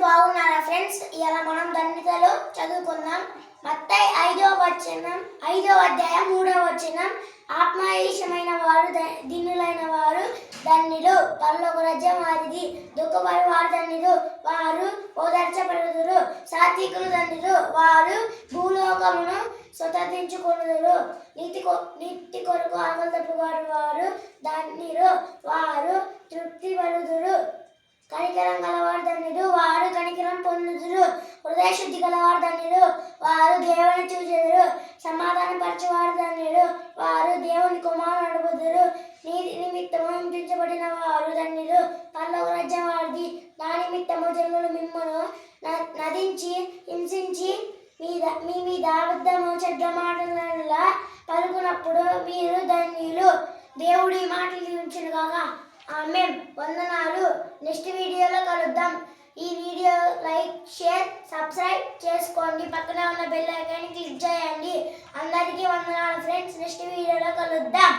బాగున్నారా ఫ్రెండ్స్? ఇలా మనం ధన్యతలో చదువుకుందాం. మత్తయి ఐదో వచనం ఐదో అధ్యాయం మూడవ వచనం. ఆత్మాయేషమైన వారు దిన్నులైన దీనులైన వారు ధన్యులు పరలోక రాజ్యం వారిది. దుఃఖపడి వారు ధన్యులు వారు ఓదార్చబడుదురు. సాత్వికులు ధన్యులు వారు భూలోకమును స్వతంత్రించుకొనుదురు. నీతి కొ నీతి కొరకు ఆకలి తప్పువారు వారు ధన్యులు వారు తృప్తి పడుదురు కనికరంగా గలవారు ధన్యులు వారు కనికరం పొందుదురు హృదయ శుద్ధి గలవారు ధన్యులు. వారు దేవుని చూచెదరు. సమాధాన పరిచేవారు ధన్యులు. వారు దేవుని కుమారు నడుపుదురు. నీతి నిమిత్తము హింసించబడిన వారు ధన్యులు. పల్లవ రాజ్యం వారిది. నా నిమిత్తము జనులు మిమ్మను న- నదించి హింసించి మీద మీ మీద అబద్ధము చెడ్డ మాటల పలుకున్నప్పుడు మీరు ధన్యులు. దేవుడి ఈ మాటలు చూపించను కాక ఆమె వందనాలు. నెక్స్ట్ వీడియోలో కలుద్దాం. ఈ వీడియో లైక్ షేర్ సబ్స్క్రైబ్ చేసుకోండి. పక్కన ఉన్న బెల్ ఐకాన్ని క్లిక్ చేయండి. అందరికీ వందనాలు ఫ్రెండ్స్. నెక్స్ట్ వీడియోలో కలుద్దాం.